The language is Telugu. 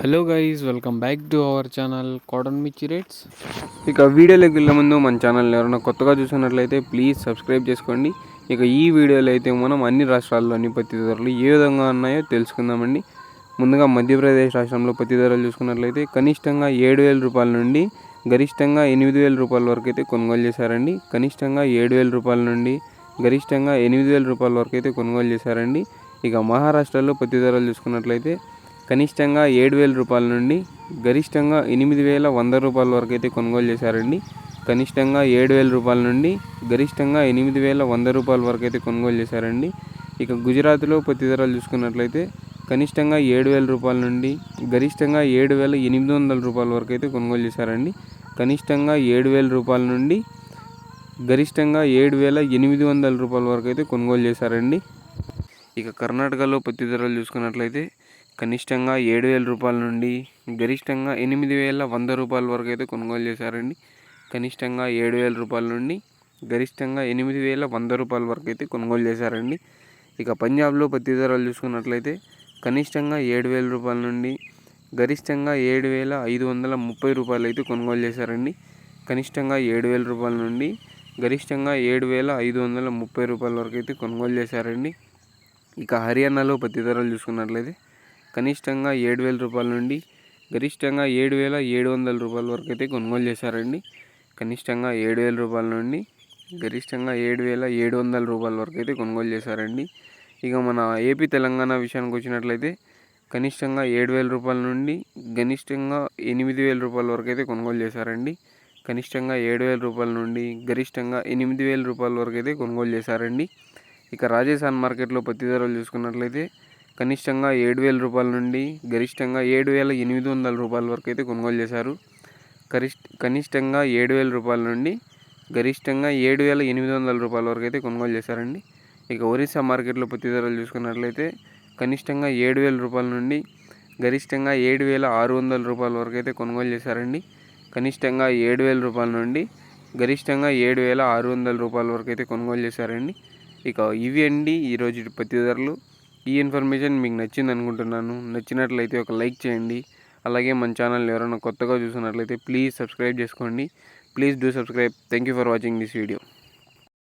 Hello guys welcome back to our channel cotton మిర్చి రేట్స్ ఇక వీడియోలోకి వెళ్ళే ముందు మన ఛానల్ ఎవరైనా కొత్తగా చూసినట్లయితే ప్లీజ్ సబ్స్క్రైబ్ చేసుకోండి. ఇక ఈ వీడియోలో అయితే మనం అన్ని రాష్ట్రాల్లోని పత్తి ధరలు ఏ విధంగా ఉన్నాయో తెలుసుకుందామండి. ముందుగా మధ్యప్రదేశ్ రాష్ట్రంలో పత్తి ధరలు చూసుకున్నట్లయితే కనిష్టంగా ఏడు వేల రూపాయల నుండి గరిష్టంగా ఎనిమిది వేల రూపాయల వరకు అయితే కొనుగోలు చేశారండి. కనిష్టంగా ఏడు వేల రూపాయల నుండి గరిష్టంగా ఎనిమిది వేల రూపాయల వరకు అయితే కొనుగోలు చేశారండి. ఇక మహారాష్ట్రలో పత్తి ధరలు చూసుకున్నట్లయితే కనిష్టంగా ఏడు వేల రూపాయల నుండి గరిష్టంగా ఎనిమిది వేల వంద రూపాయల వరకు అయితే కొనుగోలు చేశారండి. కనిష్టంగా ఏడు వేల రూపాయల నుండి గరిష్టంగా ఎనిమిది వేల వంద రూపాయల వరకు అయితే కొనుగోలు చేశారండి. ఇక గుజరాత్లో పత్తి ధరలు చూసుకున్నట్లయితే కనిష్టంగా ఏడు వేల రూపాయల నుండి గరిష్టంగా ఏడు వేల ఎనిమిది వందల రూపాయల వరకు అయితే కొనుగోలు చేశారండి. కనిష్టంగా ఏడు వేల రూపాయల నుండి గరిష్టంగా ఏడు వేల ఎనిమిది వందల రూపాయల వరకు అయితే కొనుగోలు చేశారండి. ఇక కర్ణాటకలో పత్తి ధరలు చూసుకున్నట్లయితే కనిష్టంగా ఏడు వేల రూపాయల నుండి గరిష్టంగా ఎనిమిది వేల వంద రూపాయల వరకు అయితే కొనుగోలు చేశారండి. కనిష్టంగా ఏడు వేల రూపాయల నుండి గరిష్టంగా ఎనిమిది వేల వంద రూపాయల వరకు అయితే కొనుగోలు చేశారండి. ఇక పంజాబ్లో పత్తి ధరలు చూసుకున్నట్లయితే కనిష్టంగా ఏడు వేల రూపాయల నుండి గరిష్టంగా ఏడు వేల ఐదు వందల ముప్పై రూపాయలు అయితే కొనుగోలు చేశారండి. కనిష్టంగా ఏడు వేల రూపాయల నుండి గరిష్టంగా ఏడు వేల ఐదు వందల ముప్పై రూపాయల వరకు అయితే కొనుగోలు చేశారండి. ఇక హర్యానాలో పత్తి ధరలు చూసుకున్నట్లయితే కనిష్టంగా ఏడు వేల రూపాయల నుండి గరిష్టంగా ఏడు వేల ఏడు వందల రూపాయల వరకు అయితే కొనుగోలు చేశారండి. కనిష్టంగా ఏడు వేల రూపాయల నుండి గరిష్టంగా ఏడు వేల ఏడు వందల రూపాయల వరకు అయితే కొనుగోలు చేశారండి. ఇక మన ఏపీ తెలంగాణ విషయానికి వచ్చినట్లయితే కనిష్టంగా ఏడు వేల రూపాయల నుండి గనిష్టంగా ఎనిమిది వేల రూపాయల వరకు అయితే కొనుగోలు చేశారండి. కనిష్టంగా ఏడు వేల రూపాయల నుండి గరిష్టంగా ఎనిమిది వేల రూపాయల వరకు అయితే కొనుగోలు చేశారండి. ఇక రాజస్థాన్ మార్కెట్లో పత్తి ధరలు చూసుకున్నట్లయితే కనిష్టంగా ఏడు వేల రూపాయల నుండి గరిష్టంగా ఏడు వేల ఎనిమిది వందల రూపాయల వరకు అయితే కొనుగోలు చేశారు. కరిష్ట కనిష్టంగా ఏడు వేల రూపాయల నుండి గరిష్టంగా ఏడు వేల ఎనిమిది వందల రూపాయల వరకు అయితే కొనుగోలు చేశారండి. ఇక ఒరిస్సా మార్కెట్లో పత్తి ధరలు చూసుకున్నట్లయితే కనిష్టంగా ఏడు వేల రూపాయల నుండి గరిష్టంగా ఏడు వేల ఆరు వందల రూపాయల వరకు అయితే కొనుగోలు చేశారండి. కనిష్టంగా ఏడు వేల రూపాయల నుండి గరిష్టంగా ఏడు వేల ఆరు వందల రూపాయల వరకు అయితే కొనుగోలు చేశారండి. ఇక ఇవి అండి ఈరోజు పత్తి ధరలు. ఈ ఇన్ఫర్మేషన్ మీకు నచ్చింది అనుకుంటున్నాను. నచ్చినట్లయితే ఒక లైక్ చేయండి. అలాగే మన ఛానల్ ఎవరైనా కొత్తగా చూసినట్లయితే ప్లీజ్ సబ్స్క్రైబ్ చేసుకోండి. Please do subscribe. Thank you for watching this video.